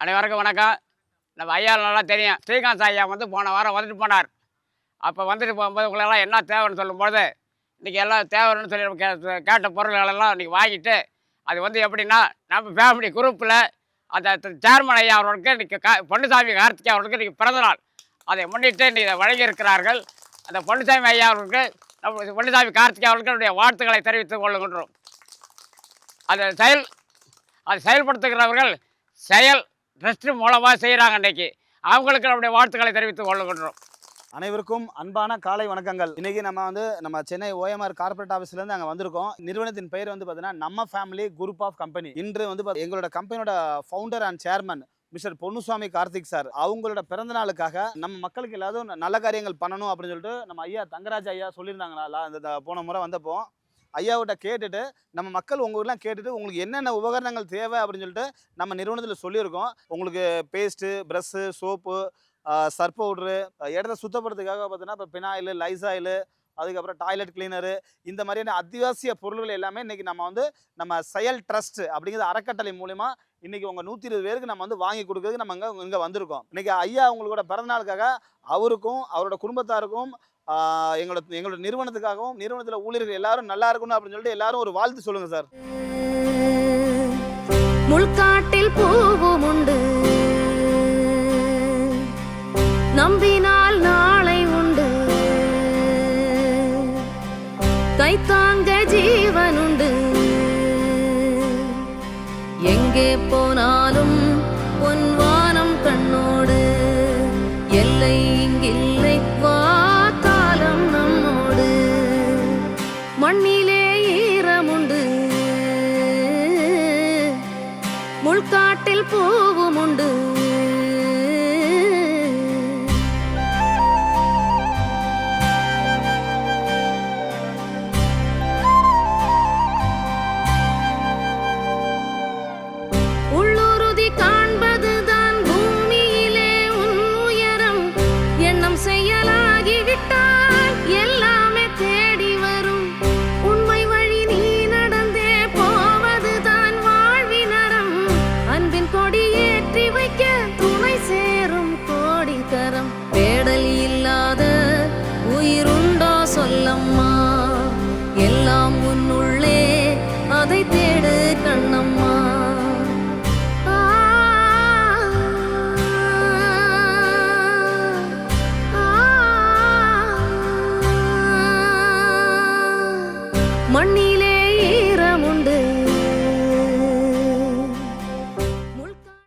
அனைவருக்கும் வணக்கம். நம்ம ஐயா நல்லா தெரியும். ஸ்ரீகாந்த் ஐயா வந்து போன வாரம் வந்துட்டு போனார். அப்போ வந்துட்டு போகும்போது உங்களெல்லாம் என்ன தேவைன்னு சொல்லும்போது இன்றைக்கி எல்லாம் தேவைன்னு சொல்லி நம்ம கே கேட்ட பொருள்களெல்லாம் இன்றைக்கி வாங்கிட்டு அது வந்து எப்படின்னா நம்ம ஃபேமிலி குரூப்பில் அந்த சேர்மன் ஐயா அவர்களுக்கு இன்றைக்கி கா பொன்னுசாமி கார்த்திகை அவர்களுக்கு இன்றைக்கி பிறந்தநாள் அதை முன்னிட்டு இன்றைக்கி இதை வழங்கியிருக்கிறார்கள். அந்த பொன்னுசாமி ஐயா அவர்களுக்கு நம்ம பொன்னுசாமி கார்த்திகை அவர்களுக்கு என்னுடைய வாழ்த்துக்களை தெரிவித்துக் கொள்ளுகின்றோம் அதை செயல் அதை செயல்படுத்துகிறவர்கள் செயல் ட்ரஸ்ட் மூலமாக செய்கிறாங்க இன்றைக்கி அவங்களுக்கு நம்முடைய வாழ்த்துக்களை தெரிவித்துக் கொள்ளுகின்றோம் அனைவருக்கும் அன்பான காலை வணக்கங்கள். இன்றைக்கி நம்ம வந்து நம்ம சென்னை ஓஎம்ஆர் கார்பரேட் ஆஃபீஸ்லேருந்து அங்கே வந்திருக்கோம். நிறுவனத்தின் பெயர் வந்து பார்த்தீங்கன்னா நம்ம ஃபேமிலி குரூப் ஆஃப் கம்பெனி இன்று வந்து எங்களோட கம்பெனியோட founder and chairman mister Ponnusamy Karthik sir அவங்களோட பிறந்த நாளுக்காக நம்ம மக்களுக்கு எல்லாரும் நல்ல காரியங்கள் பண்ணணும் அப்படின்னு சொல்லிட்டு நம்ம ஐயா தங்கராஜ் ஐயா சொல்லியிருந்தாங்களா அந்த இந்த போன முறை வந்தப்போ ஐயாவிட்ட கேட்டுட்டு நம்ம மக்கள் உங்கள் ஊர்லாம் கேட்டுட்டு உங்களுக்கு என்னென்ன உபகரணங்கள் தேவை? அப்படின்னு சொல்லிட்டு நம்ம நிறுவனத்தில் சொல்லியிருக்கோம். உங்களுக்கு paste brush soap Surf powder இடத்த சுத்தப்படுறதுக்காக பார்த்தீங்கன்னா இப்போ பினாயில் லைசாயில் அதுக்கப்புறம் டாய்லெட் கிளீனரு இந்த மாதிரியான அத்தியாவசிய பொருள்கள் எல்லாமே இன்றைக்கி நம்ம வந்து நம்ம செயல் ட்ரஸ்ட் அப்படிங்கிற அறக்கட்டளை மூலிமா இன்றைக்கி உங்கள் நூற்றி இருபது பேருக்கு நம்ம வந்து வாங்கி கொடுக்கறதுக்கு நம்ம இங்கே இங்கே வந்திருக்கோம். இன்றைக்கி ஐயா உங்களோட பிறந்தநாளுக்காக அவருக்கும் அவரோட குடும்பத்தாருக்கும் எங்களோட எங்களோட நிறுவனத்துக்காகவும் நிறுவனத்தில் ஊழியர்கள் எல்லாரும் நல்லா இருக்கணும் அப்படின்னு சொல்லிட்டு எல்லாரும் ஒரு வாழ்த்து சொல்லுங்க சார். முள்காட்டில் பூவும் உண்டு. நம்பினால் நாளை உண்டு. கைத்தாங்க ஜீவன் உண்டு. எங்கே போனாலும் பொன்வானம் கண்ணோடு. எல்லை இங்கில்லை பூவும் உண்டு மண்ணிலே